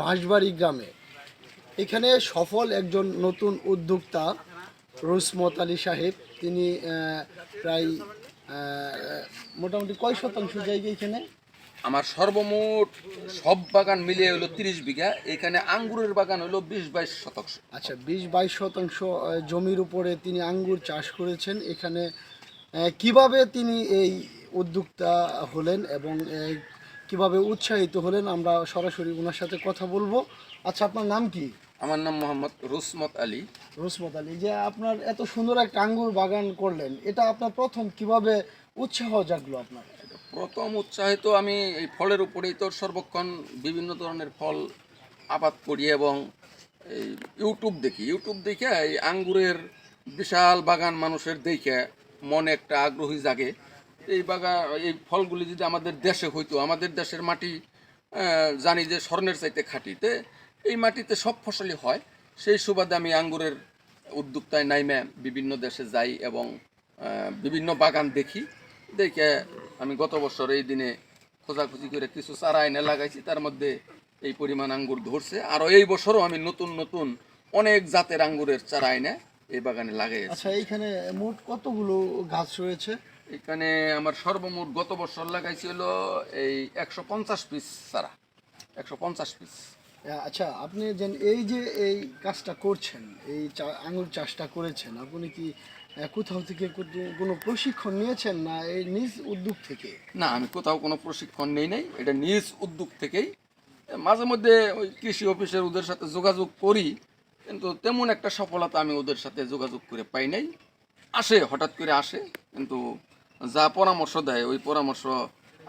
বাঁশবাড়ি গ্রামে। এখানে সফল একজন নতুন উদ্যোক্তা রুসমত আলী সাহেব। তিনি প্রায় মোটামুটি কয় শতাংশ জায়গা এখানে? আমার সর্বমোট সব বাগান মিলিয়ে হলো তিরিশ বিঘা। এখানে আঙ্গুরের বাগান হলো বিশ বাইশ শতাংশ। আচ্ছা বিশ বাইশ শতাংশ জমির উপরে তিনি আঙ্গুর চাষ করেছেন। এখানে কীভাবে তিনি এই উদ্যোক্তা হলেন এবং কীভাবে উৎসাহিত হলেন আমরা সরাসরি ওনার সাথে কথা বলব। আচ্ছা আপনার নাম কি? আমার নাম মোহাম্মদ রুসমত আলী। রুসমত আলী যে আপনার এত সুন্দর একটা আঙ্গুর বাগান করলেন এটা আপনার প্রথম কীভাবে উৎসাহ জাগলো আপনার? প্রথম উৎসাহিত আমি এই ফলের উপরেই তো সর্বক্ষণ বিভিন্ন ধরনের ফল আবাদ করি এবং এই ইউটিউব দেখি। ইউটিউব দেখে এই আঙ্গুরের বিশাল বাগান মানুষের দেখে মনে একটা আগ্রহী জাগে। এই বাগান এই ফলগুলি যদি আমাদের দেশে হইতো, আমাদের দেশের মাটি জানি যে স্বর্ণের চাইতে খাঁটিতে এই মাটিতে সব ফসলই হয়। সেই সুবাদে আমি আঙ্গুরের উদ্যোক্তায় নাইমে বিভিন্ন দেশে যাই এবং বিভিন্ন বাগান দেখি। দেখে আমি গত বছর এই দিনে খোঁজাখুঁজি করে কিছু চারা এনে লাগাইছি, তার মধ্যে এই পরিমাণ আঙ্গুর ধরছে। আর এই বছরও আমি নতুন নতুন অনেক জাতের আঙ্গুরের চারা এনে এই বাগানে লাগাই আচ্ছা এইখানে মোট কতগুলো গাছ রয়েছে? এখানে আমার সর্বমোট গত বছর লাগাইছি হলো এই একশো পঞ্চাশ পিস চারা। একশো পঞ্চাশ পিস আচ্ছা আপনি যেন এই যে এই কাজটা করছেন এই আঙুর চাষটা করেছেন আপনি কি কোথাও থেকে কোনো প্রশিক্ষণ নিয়েছেন না এই নিজ উদ্যোগ থেকে? না আমি কোথাও কোনো প্রশিক্ষণ নেই নাই এটা নিজ উদ্যোগ থেকেই। মাঝে মধ্যে ওই কৃষি অফিসের ওদের সাথে যোগাযোগ করি কিন্তু তেমন একটা সফলতা আমি ওদের সাথে যোগাযোগ করে পাই নাই। আসে হঠাৎ করে আসে কিন্তু যা পরামর্শ দেয় ওই পরামর্শ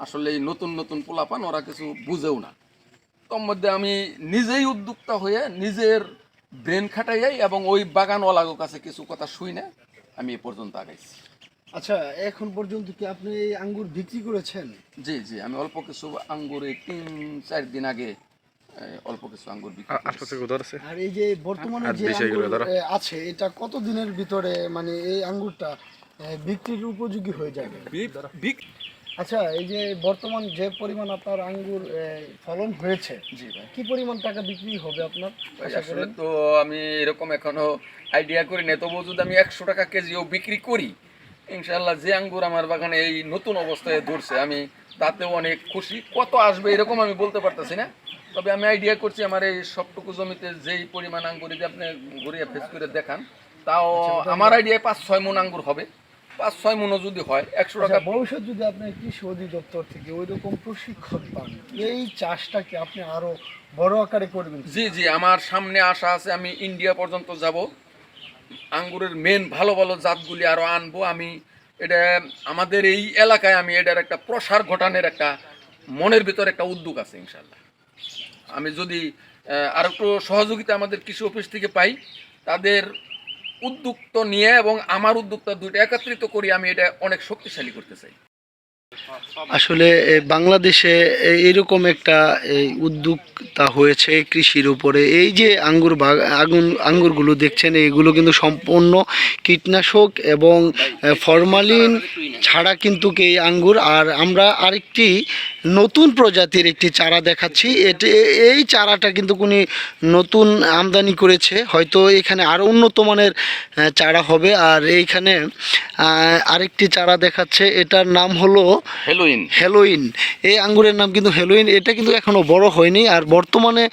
আসলে এই নতুন নতুন পোলাপান ওরা কিছু বুঝেও না। তোর মধ্যে আমি নিজেই উদ্যোক্তা হয়ে নিজের ব্রেন খাটাইয়াই এবং ওই বাগানওয়ালার কাছে কিছু কথা শুই না আমি এ পর্যন্ত আগাইছি। আচ্ছা এখন পর্যন্ত কি আপনি এই আঙ্গুর বিক্রি করেছেন? জি জি আমি অল্প কিছু আঙ্গুর এই তিন চার দিন আগে অল্প কিছু আঙ্গুর বিক্রি করেছি। আর এই যে বর্তমানে যে আঙ্গুর আছে এটা কত দিনের ভিতরে মানে এই আঙ্গুরটা বিক্রির উপযোগী হয়ে যাবে। আচ্ছা এই যে বর্তমান যে পরিমাণ আপনার আঙ্গুর ফলন হয়েছে কি পরিমাণ টাকা বিক্রি হবে আপনার? আসলে তো আমি এরকম এখনও আইডিয়া করি না তবু যদি আমি একশো টাকা কেজিও বিক্রি করি ইনশাল্লাহ যে আঙ্গুর আমার বাগানে এই নতুন অবস্থায় ধরছে আমি তাতেও অনেক খুশি। কত আসবে এরকম আমি বলতে পারতেছি না তবে আমি আইডিয়া করছি আমার এই সবটুকু জমিতে যেই পরিমাণ আঙ্গুর যদি আপনি ঘুরিয়ে ফেস করে দেখান তাও আমার আইডিয়ায় পাঁচ ছয় মন আঙ্গুর হবে। পাঁচ ছয় মনো যদি হয় একশো টাকা আচ্ছা, ভবিষ্যৎ যদি আপনি কৃষি অধিদপ্তর থেকে ওই রকম প্রশিক্ষণ পান এই চাষটাকে আপনি আরও বড় আকারে করবেন? জি জি আমার সামনে আশা আছে আমি ইন্ডিয়া পর্যন্ত যাব। আঙ্গুরের মেন ভালো ভালো জাতগুলি আরও আনব। আমি এটা আমাদের এই এলাকায় আমি এটার একটা প্রসার ঘটানোর একটা মনের ভিতর একটা উদ্যোগ আছে ইনশাল্লাহ আমি যদি আর একটু সহযোগিতা আমাদের কৃষি অফিস থেকে পাই তাদের উদ্যোক্ত নিয়ে এবং আমার উদ্যোক্তা দুইটা একত্রিত করি আমি এটা অনেক শক্তিশালী করতে চাই। আসলে বাংলাদেশে এরকম একটা এই উদ্যোক্তা হয়েছে কৃষির উপরে। এই যে আঙ্গুর আগুন আঙ্গুরগুলো দেখছেন এইগুলো কিন্তু সম্পূর্ণ কীটনাশক এবং ফরমালিন ছাড়া কিন্তু এই আঙ্গুর আর আমরা আরেকটি নতুন প্রজাতির একটি চারা দেখাচ্ছি। এটি এই চারাটা কিন্তু উনি নতুন আমদানি করেছে। হয়তো এখানে আরও উন্নত মানের চারা হবে। আর এইখানে আরেকটি চারা দেখাচ্ছে। এটার নাম হলো হেলোইন। হেলোইন। এই আঙ্গুরের নাম কিন্তু হেলোইন। এটা কিন্তু এখনও বড় হয়নি। আর বর্তমানে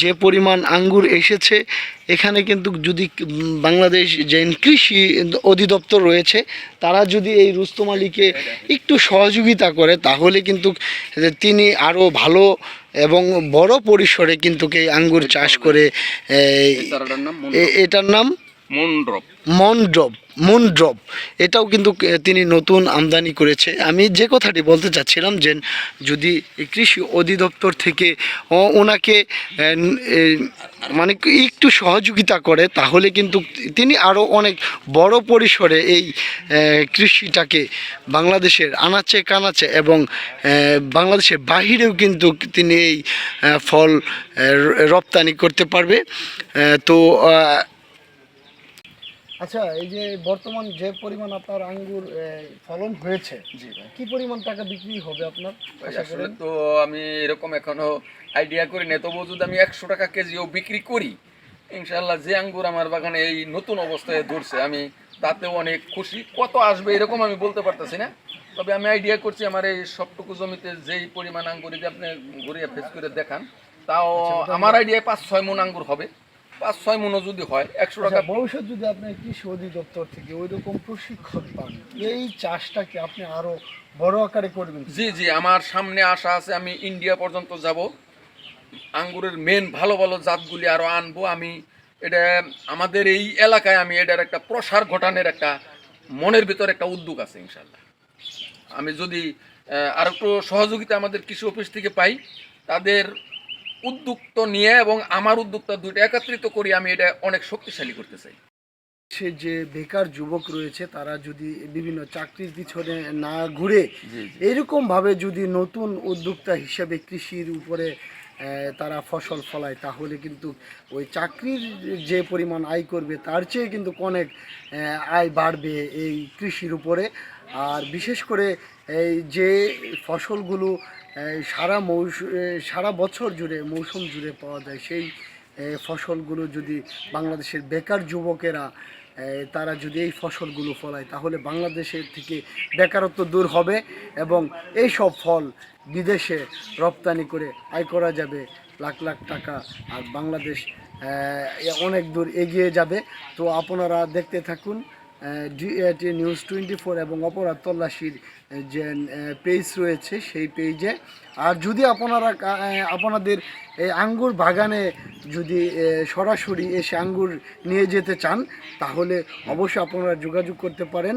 যে পরিমাণ আঙ্গুর এসেছে এখানে কিন্তু যদি বাংলাদেশ যে কৃষি অধিদপ্তর রয়েছে তারা যদি এই রুস্তম আলীকে একটু সহযোগিতা করে তাহলে কিন্তু তিনি আরও ভালো এবং বড় পরিসরে কিন্তু এই আঙ্গুর চাষ করে এটার নাম মন্ড্রপ। মনড্রপ, মুনড্রপ। এটাও কিন্তু তিনি নতুন আমদানি করেছে। আমি যে কথাটি বলতে চাচ্ছিলাম যে, যদি কৃষি অধিদপ্তর থেকে ওনাকে মানে একটু সহযোগিতা করে, তাহলে কিন্তু তিনি আরও অনেক বড় পরিসরে এই কৃষিটাকে বাংলাদেশের আনাচে কানাচে এবং বাংলাদেশের বাহিরেও কিন্তু তিনি এই ফল রপ্তানি করতে পারবে। তো আচ্ছা এই যে বর্তমান যে পরিমাণ আপনার আঙ্গুর ফলন হয়েছে জি ভাই। কি পরিমাণ টাকা বিক্রি হবে আপনার? আসলে তো আমি এরকম এখনও আইডিয়া করি না তবুও যদি আমি একশো টাকা কেজিও বিক্রি করি ইনশাল্লাহ যে আঙ্গুর আমার বাগানে এই নতুন অবস্থায় ধরছে আমি তাতেও অনেক খুশি। কত আসবে এরকম আমি বলতে পারতেছি না তবে আমি আইডিয়া করছি আমার এই সবটুকু জমিতে যেই পরিমাণ আঙ্গুর যদি আপনি ঘুরিয়ে ফেস করে দেখান তাও আমার আইডিয়ায় পাঁচ ছয় মন আঙ্গুর হবে। পাঁচ ছয় মনও যদি হয় একশো টাকা আচ্ছা, ভবিষ্যৎ যদি আপনি কৃষি অধিদপ্তর থেকে ওই রকম প্রশিক্ষণ পান এই চাষটাকে আপনি আরও বড় আকারে করবেন জি জি আমার সামনে আশা আছে আমি ইন্ডিয়া পর্যন্ত যাব। আঙ্গুরের মেন ভালো ভালো জাতগুলি আরও আনব। আমি এটা আমাদের এই এলাকায় আমি এটার একটা প্রসার ঘটানোর একটা মনের ভিতর একটা উদ্যোগ আছে ইনশাল্লাহ আমি যদি আর একটু সহযোগিতা আমাদের কৃষি অফিস থেকে পাই তাদের উদ্যোক্ত নিয়ে এবং আমার উদ্যোক্তা দুইটা একত্রিত করি আমি এটা অনেক শক্তিশালী করতে চাই। সে যে বেকার যুবক রয়েছে তারা যদি বিভিন্ন চাকরির পিছনে না ঘুরে এরকম ভাবে যদি নতুন উদ্যোক্তা হিসেবে কৃষির উপরে তারা ফসল ফলায় তাহলে কিন্তু ওই চাকরির যে পরিমাণ আয় করবে তার চেয়ে কিন্তু অনেক আয় বাড়বে এই কৃষির উপরে। আর বিশেষ করে এই যে ফসলগুলো সারা মৌস সারা বছর জুড়ে, মৌসুম জুড়ে পাওয়া যায় সেই ফসলগুলো যদি বাংলাদেশের বেকার যুবকেরা তারা যদি এই ফসলগুলো ফলায়, তাহলে বাংলাদেশের থেকে বেকারত্ব দূর হবে এবং এই সব ফল বিদেশে রপ্তানি করে আয় করা যাবে লাখ লাখ টাকা। আর বাংলাদেশ অনেক দূর এগিয়ে যাবে। তো আপনারা দেখতে থাকুন নিউজ টোয়েন্টি ফোর এবং অপরাধ তল্লাশির যে পেজ রয়েছে, সেই পেজে আর যদি আপনারা আপনাদের এই আঙ্গুর বাগানে যদি সরাসরি এসে আঙ্গুর নিয়ে যেতে চান, তাহলে অবশ্যই আপনারা যোগাযোগ করতে পারেন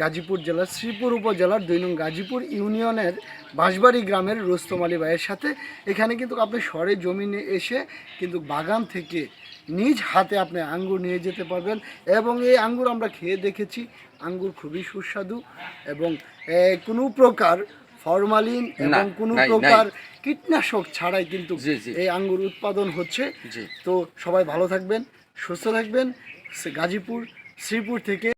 গাজীপুর জেলার, শ্রীপুর উপজেলার দুই নং গাজীপুর ইউনিয়নের বাঁশবাড়ি গ্রামের রুস্তম আলী ভাইয়ের সাথে। এখানে কিন্তু আপনি শহরে জমিনে এসে কিন্তু বাগান থেকে নিজ হাতে আপনি আঙ্গুর নিয়ে যেতে পারবেন এবং এই আঙ্গুর আমরা খেয়ে দেখেছি আঙ্গুর খুবই সুস্বাদু এবং কোনো প্রকার ফরমালিন এবং কোনো। প্রকার কীটনাশক ছাড়াই কিন্তু। এই আঙ্গুর উৎপাদন হচ্ছে তো সবাই ভালো থাকবেন সুস্থ থাকবেন গাজীপুর শ্রীপুর থেকে